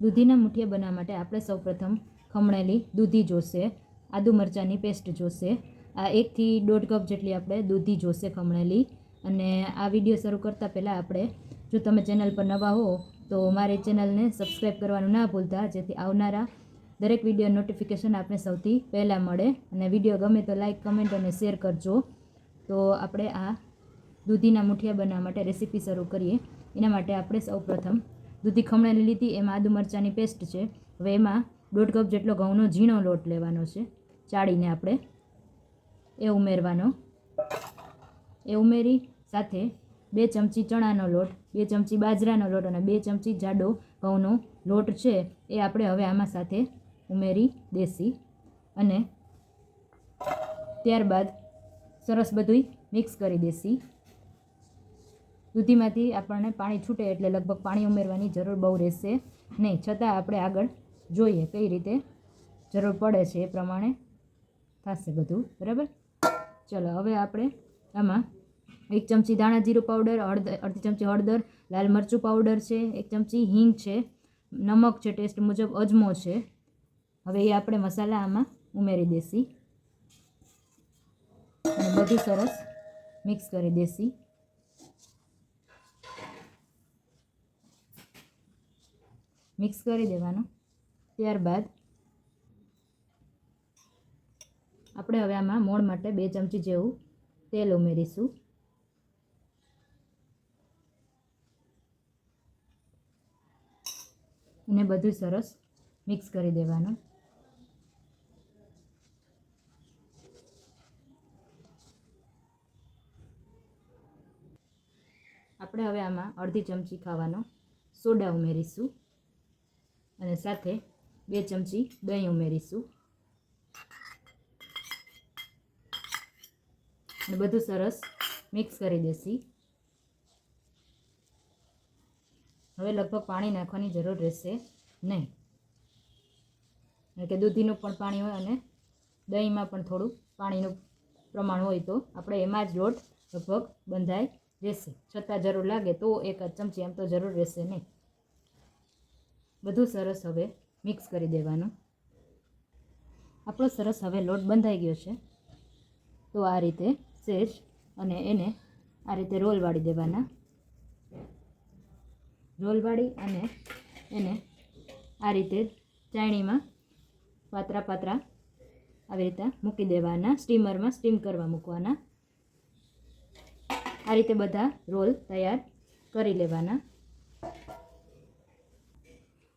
દૂધીના મુઠિયા બનાવવા માટે આપણે સૌપ્રથમ ખમણેલી દૂધી જોશે, આદુ મરચાંની પેસ્ટ જોશે, આ એકથી દોઢ કપ જેટલી આપણે દૂધી જોશે ખમણેલી. અને આ વીડિયો શરૂ કરતાં પહેલાં આપણે, જો તમે ચેનલ પર નવા હો, તો મારી ચેનલને સબસ્ક્રાઈબ કરવાનું ના ભૂલતા, જેથી આવનારા દરેક વીડિયો નોટિફિકેશન આપને સૌથી પહેલાં મળે. અને વીડિયો ગમે તો લાઇક કમેન્ટ અને શેર કરજો. તો આપણે આ દૂધીના મુઠિયા બનાવવા માટે રેસીપી શરૂ કરીએ. એના માટે આપણે સૌપ્રથમ દૂધી ખમણેલી લીધી, એમાં આદુ મરચાંની પેસ્ટ છે. હવે એમાં દોઢ કપ જેટલો ઘઉંનો ઝીણો લોટ લેવાનો છે. ચાળીને આપણે એ ઉમેરવાનો. એ ઉમેરી સાથે બે ચમચી ચણાનો લોટ, બે ચમચી બાજરાનો લોટ અને બે ચમચી જાડો ઘઉંનો લોટ છે એ આપણે હવે આમાં સાથે ઉમેરી દેસી અને ત્યારબાદ સરસ બધુંય મિક્સ કરી દેસી દૂધીમાંથી આપણને પાણી છૂટે એટલે લગભગ પાણી ઉમેરવાની જરૂર બહુ રહેશે નહીં. છતાં આપણે આગળ જોઈએ કઈ રીતે જરૂર પડે છે એ પ્રમાણે થશે બધું. બરાબર? ચલો, હવે આપણે આમાં એક ચમચી દાણા જીરું પાવડર અડધ, અડધી ચમચી હળદર, લાલ મરચું પાવડર છે, એક ચમચી હિંગ છે, નમક છે ટેસ્ટ મુજબ અજમો છે. હવે એ આપણે મસાલા આમાં ઉમેરી દેસી અને બધું સરસ મિક્સ કરી દેસી મિક્સ કરી દેવાનું. ત્યારબાદ આપણે હવે આમાં મોણ માટે બે ચમચી જેવું તેલ ઉમેરીશું. અને બધું સરસ મિક્સ કરી દેવાનું. આપણે હવે આમાં અડધી ચમચી ખાવાનો સોડા ઉમેરીશું. અને સાથે બે ચમચી દહીં ઉમેરીશું. અને બધું સરસ મિક્સ કરી દેશી. હવે લગભગ પાણી નાખવાની જરૂર રહેશે નહીં. કે દૂધીનું પણ પાણી હોય અને દહીંમાં પણ થોડું પાણીનું પ્રમાણ હોય તો આપણે એમાં જ લોટ લગભગ બંધાઈ રહેશે છતાં જરૂર લાગે તો એક ચમચી એમ તો જરૂર રહેશે નહીં. બધું સરસ હવે મિક્સ કરી દેવાનું. આપણો સરસ હવે લોટ બંધાઈ ગયો છે. તો આ રીતે સેજ અને એને આ રીતે રોલ વાળી દેવાના. રોલ વાળી અને એને આ રીતે ચાયણીમાં પાતરા પાતરા આવી રીતે મૂકી દેવાના. સ્ટીમરમાં સ્ટીમ કરવા મૂકવાના. આ રીતે બધા રોલ તૈયાર કરી લેવાના.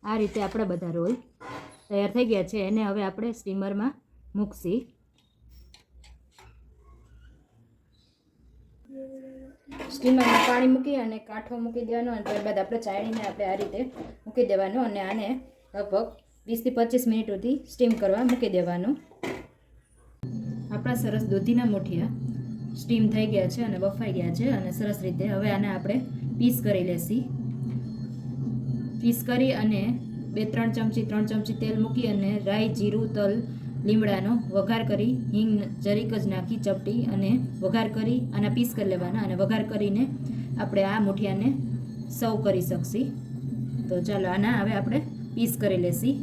આ રીતે આપણા બધા રોલ તૈયાર થઈ ગયા છે. એને હવે આપણે સ્ટીમરમાં મૂકશી. સ્ટીમરમાં પાણી મૂકી અને કાંઠો મૂકી દેવાનો અને ત્યારબાદ આપણે ચાળીને આપણે આ રીતે મૂકી દેવાનું અને આને લગભગ વીસથી પચીસ મિનિટ સુધી સ્ટીમ કરવા મૂકી દેવાનું. આપણા સરસ દૂધીના મૂઠિયા સ્ટીમ થઈ ગયા છે અને બફાઈ ગયા છે અને સરસ રીતે હવે આને આપણે પીસ કરી લેશી. પીસ કરી અને બે ત્રણ ચમચી ત્રણ ચમચી તેલ મૂકી અને રાઈ, જીરું, તલ, લીમડાનો વઘાર કરી હિંગ જરીક જ નાખી, ચપટી અને વઘાર કરી આના પીસ કરી લેવાના અને વઘાર કરીને આપણે આ મુઠિયાને સર્વ કરી શકશી. તો ચાલો આના હવે આપણે પીસ કરી લેશી.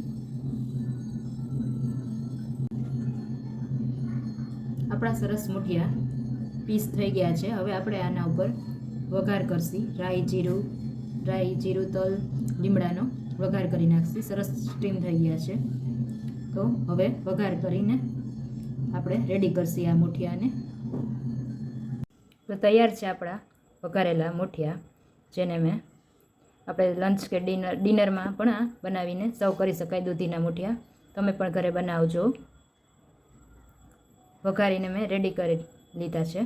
આપણા સરસ મુઠિયા પીસ થઈ ગયા છે. હવે આપણે આના ઉપર વઘાર કરશી. રાઈ, જીરું રાઈ, જીરું, તલ લીમડાનો વઘાર કરી નાખશી. સરસ સ્ટીમ થઈ ગયા છે. તો હવે વઘાર કરીને આપણે રેડી કરશી આ મુઠિયાને. તો તૈયાર છે આપણા વઘારેલા મૂઠિયા, જેને મેં આપણે લંચ કે ડિનર ડિનરમાં પણ બનાવીને સર્વ કરી શકાય દૂધીના મૂઠિયા. તમે પણ ઘરે બનાવજો. વઘારીને મેં રેડી કરી લીધા છે.